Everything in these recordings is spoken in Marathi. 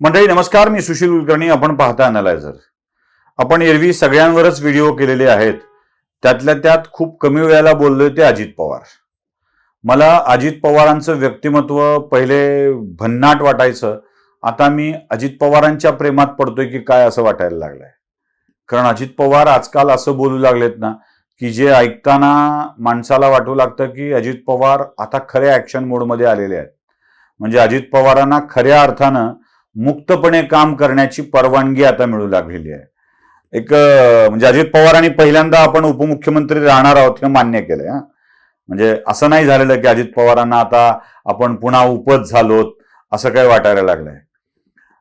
मंडळी नमस्कार. मी सुशील कुलकर्णी. आपण पाहता अनालायझर आपण एरवी सगळ्यांवरच व्हिडिओ केलेले आहेत. त्यातल्या त्यात खूप कमी वेळेला बोललोय ते अजित पवार. मला अजित पवारांचं व्यक्तिमत्व पहिले भन्नाट वाटायचं. आता मी अजित पवारांच्या प्रेमात पडतोय की काय असं वाटायला लागलंय. कारण अजित पवार आजकाल असं बोलू लागलेत ना की जे ऐकताना माणसाला वाटू लागतं की अजित पवार आता खऱ्या ऍक्शन मोडमध्ये आलेले आहेत. म्हणजे अजित पवारांना खऱ्या अर्थानं मुक्तपणे काम करण्याची परवानगी आता मिळू लागलेली आहे. एक म्हणजे अजित पवारांनी पहिल्यांदा आपण उपमुख्यमंत्री राहणार आहोत हे मान्य केलंय म्हणजे असं नाही झालेलं की अजित पवारांना आता आपण पुन्हा उपच झालोत असं काही वाटायला लागलंय.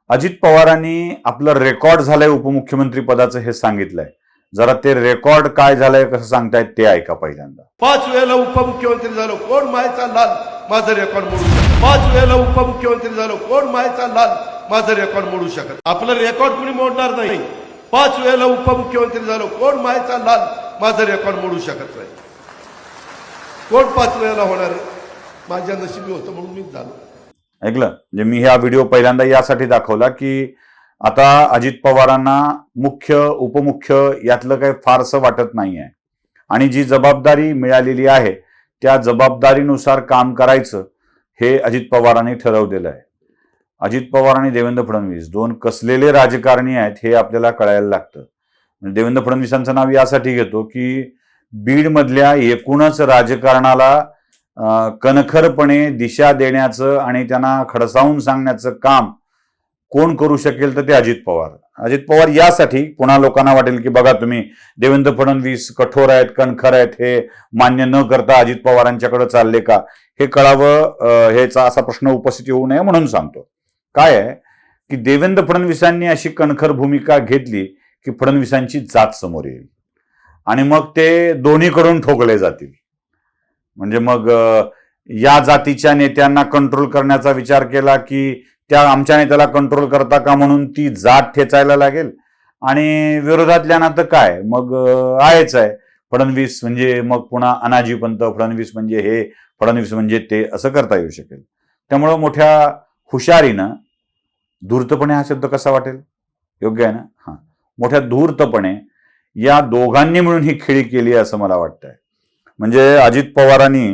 अजित पवारांनी आपलं रेकॉर्ड झालंय उपमुख्यमंत्री पदाचं हे सांगितलंय. जरा ते रेकॉर्ड काय झालंय कसं सांगतायत ते ऐका पहिल्यांदा. पाच वेळेला उपमुख्यमंत्री झालो कोण मायचा लाल? माझं रेकॉर्ड पाच वेळेला उपमुख्यमंत्री झालो कोण मायचा लाल? माझं रेकॉर्ड मोडू शकत आपलं रेकॉर्ड कुणी मोडणार नाही. पाच वेळेला उपमुख्यमंत्री झालो. कोण मायचा लाल माझं रेकॉर्ड मोडू शकत नाही. कोण पाच वेळेला होणार? आहे माझ्या नशिबी होतं म्हणून मीच झालो. ऐकलं? म्हणजे मी हा व्हिडिओ पहिल्यांदा यासाठी दाखवला की आता अजित पवारांना मुख्य उपमुख्य यातलं काही फारसं वाटत नाहीये. आणि जी जबाबदारी मिळालेली आहे त्या जबाबदारीनुसार काम करायचं हे अजित पवारांनी ठरवलेलं आहे. अजित पवार आणि देवेंद्र फडणवीस दोन कसलेले राजकारणी आहेत हे आपल्याला कळायला लागतं. म्हणजे देवेंद्र फडणवीसांचं नाव यासाठी घेतो की बीडमधल्या एकूणच राजकारणाला कणखरपणे दिशा देण्याचं आणि त्यांना खडसावून सांगण्याचं काम कोण करू शकेल तर ते अजित पवार. अजित पवार यासाठी पुन्हा लोकांना वाटेल की बघा तुम्ही देवेंद्र फडणवीस कठोर आहेत कणखर आहेत हे मान्य न करता अजित पवारांच्याकडे चालले का? हे कळावं ह्याचा हेचा असा प्रश्न उपस्थित येऊ नये म्हणून सांगतो. काय आहे? की देवेंद्र फडणवीसांनी अशी कणखर भूमिका घेतली की फडणवीसांची जात समोर येईल. आणि मग ते दोन्हीकडून ठोकले जातील. म्हणजे मग या जातीच्या नेत्यांना कंट्रोल करण्याचा विचार केला की त्या आमच्या नेत्याला कंट्रोल करता का म्हणून ती जात ठेचायला लागेल? आणि विरोधातल्यांना तर काय? मग आहेच आहे. फडणवीस म्हणजे मग पुन्हा अनाजीपंत फडणवीस म्हणजे हे फडणवीस म्हणजे ते असं करता येऊ शकेल. त्यामुळं मोठ्या हुशारीनं धूर्तपणे हा शब्द कसा वाटेल? योग्य आहे ना? हा. मोठ्या धूर्तपणे या दोघांनी मिळून ही खेळी केली असं मला वाटतंय. म्हणजे अजित पवारांनी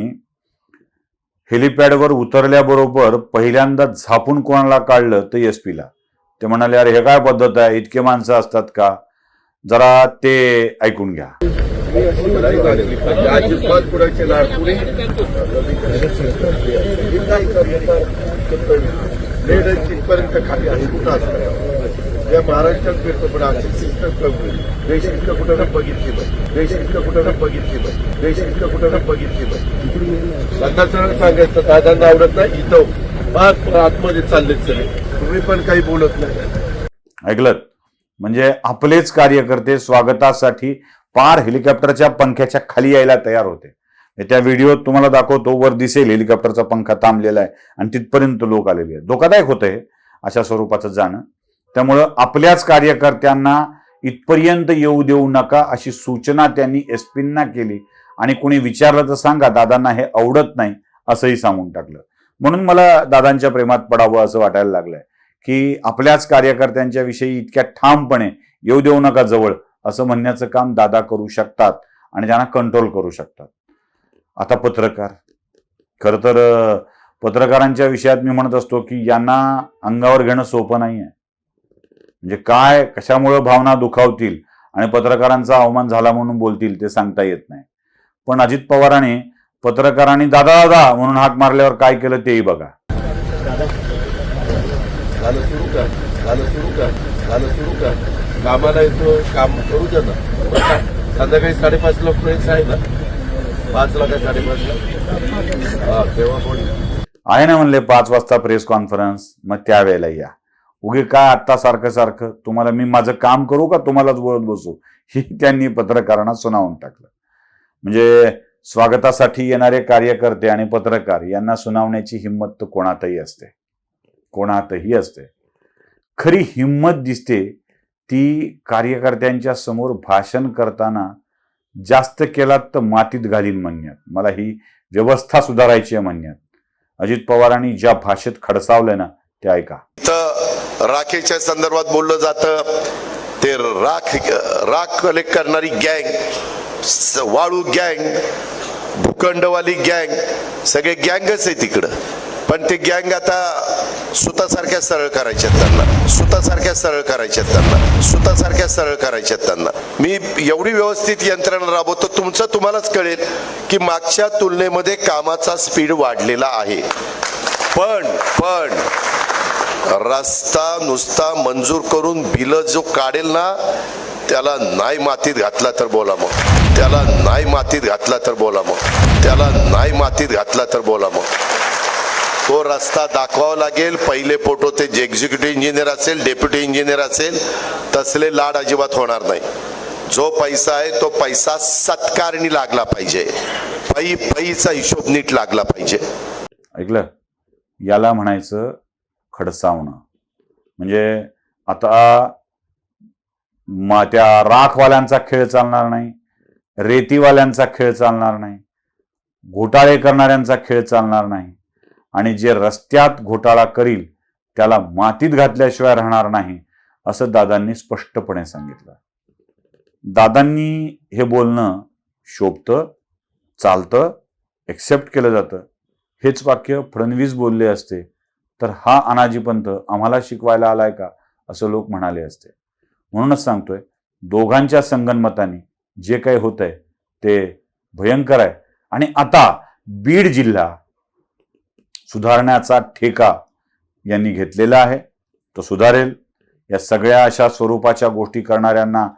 हेलिपॅडवर उतरल्याबरोबर पहिल्यांदा झापून कोणाला काढलं तर एस पीला ते म्हणाले अरे हे काय पद्धत आहे? इतके माणसं असतात का? जरा ते ऐकून घ्या. अजिबात लेड लाडकुणी खाली आणि कुठं असतं या महाराष्ट्रात फिरतो पण अशी सिस्टम कमी देशिष्ट कुठं ना बघ देशिष्ट कुठं ना बघ देशिष्ट कुठं ना बघितली त्यांना सरळ सांगायचं दादांना आवडत नाही इथं पाच आतमध्ये चालले सगळे. तुम्ही पण काही बोलत नाही. ऐकलं म्हणजे आपलेच कार्यकर्ते स्वागतासाठी पार हेलिकॉप्टरच्या पंख्याच्या खाली यायला तयार होते. त्या व्हिडिओत तुम्हाला दाखवतो वर दिसेल हेलिकॉप्टरचा पंखा थांबलेला आहे आणि तिथपर्यंत लोक आलेले आहेत. धोकादायक होतं हे अशा स्वरूपाचं जाणं. त्यामुळं आपल्याच कार्यकर्त्यांना इथपर्यंत येऊ देऊ नका अशी सूचना त्यांनी एस पींना केली आणि कोणी विचारलं तर सांगा दादांना हे आवडत नाही असंही सांगून टाकलं. म्हणून मला दादांच्या प्रेमात पडावं असं वाटायला लागलंय की आपल्याच कार्यकर्त्यांच्या विषयी इतक्या ठामपणे येऊ देऊ नका जवळ असं म्हणण्याचं काम दादा करू शकतात आणि त्यांना कंट्रोल करू शकतात. आता पत्रकार. खरं तर पत्रकारांच्या विषयात मी म्हणत असतो की यांना अंगावर घेणं सोपं नाही आहे म्हणजे काय कशामुळं भावना दुखावतील आणि पत्रकारांचा अवमान झाला म्हणून बोलतील ते सांगता येत नाही. पण अजित पवारांनी पत्रकारांनी दादा दादा म्हणून हाक मारल्यावर काय केलं तेही बघा. झालं सुरू कर झालं सुरू कर झालं सुरू कर. कामाला येतो काम करू दे ना. संध्याकाळी साडेपाचला फ्रेंड्स आहे ना पाचला काय तेव्हा कोण? आहे ना म्हणले पाच वाजता प्रेस कॉन्फरन्स मग त्यावेळेला या. उगे काय आत्ता सारखं सारखं? तुम्हाला मी माझं काम करू का तुम्हालाच बोलत बसू? ही त्यांनी पत्रकारांना सुनावून टाकलं. म्हणजे स्वागतासाठी येणारे कार्यकर्ते आणि पत्रकार यांना सुनावण्याची हिंमत तर कोणातही असते. कोणातही असते. खरी हिंमत दिसते ती कार्यकर्त्यांच्या समोर भाषण करताना जास्त केलात तर मातीत घालीन म्हणण्यात. मला ही व्यवस्था सुधारायची आहे म्हणण्यात. अजित पवारांनी ज्या भाषेत खडसावलंय ना ते ऐका. तर राखेच्या संदर्भात बोललं जातं ते राख राख कलेक्ट करणारी गँग वाळू गँग भूखंडवाली गँग सगळे गँगच आहे तिकडं. पण ते गँग आता सुतासारख्या सरळ करायच्यात त्यांना. सुतासारख्या सरळ करायच्यात त्यांना. सुतासारख्या सरळ करायच्यात त्यांना. मी एवढी व्यवस्थित यंत्रणा राबवतो तुमचं तुम्हालाच कळेल की मागच्या तुलनेमध्ये कामाचा स्पीड वाढलेला आहे. पण पण रस्ता नुसता मंजूर करून बिल जो काढेल ना त्याला नाही मातीत घातला तर बोला मग. त्याला नाही मातीत घातला तर बोला मग. त्याला नाही मातीत घातला तर बोला मग. तो रस्ता दाखवावा लागेल. पहिले फोटो ते जे एक्झिक्युटिव्ह इंजिनियर असेल डेप्युटी इंजिनियर असेल तसले लाड अजिबात होणार नाही. जो पैसा आहे तो पैसा सत्कारणी लागला पाहिजे. पै पैचा हिशोब नीट लागला पाहिजे. ऐकलं? याला म्हणायचं खडसावणं. म्हणजे आता मा त्या राखवाल्यांचा खेळ चालणार नाही रेतीवाल्यांचा खेळ चालणार नाही घोटाळे करणाऱ्यांचा खेळ चालणार नाही. आणि जे रस्त्यात घोटाळा करील त्याला मातीत घातल्याशिवाय राहणार नाही असं दादांनी स्पष्टपणे सांगितलं. दादांनी हे बोलणं शोभतं चालतं एक्सेप्ट केलं जातं. हेच वाक्य फडणवीस बोलले असते तर हा अनाजीपंत आम्हाला शिकवायला आलाय का असं लोक म्हणाले असते. म्हणूनच सांगतोय दोघांच्या संगनमताने जे काही होत आहे ते भयंकर आहे. आणि आता बीड जिल्हा सुधारण्याचा ठेका यांनी घेतलेला आहे. तो सुधारेल. या सगळ्या अशा स्वरूपाच्या गोष्टी करणाऱ्यांना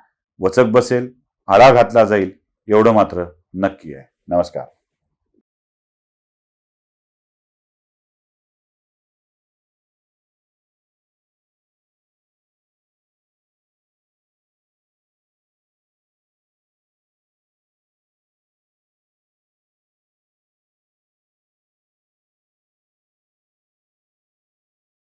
वचक बसेल आळा घातला जाईल एवढं मात्र नक्की आहे. नमस्कार.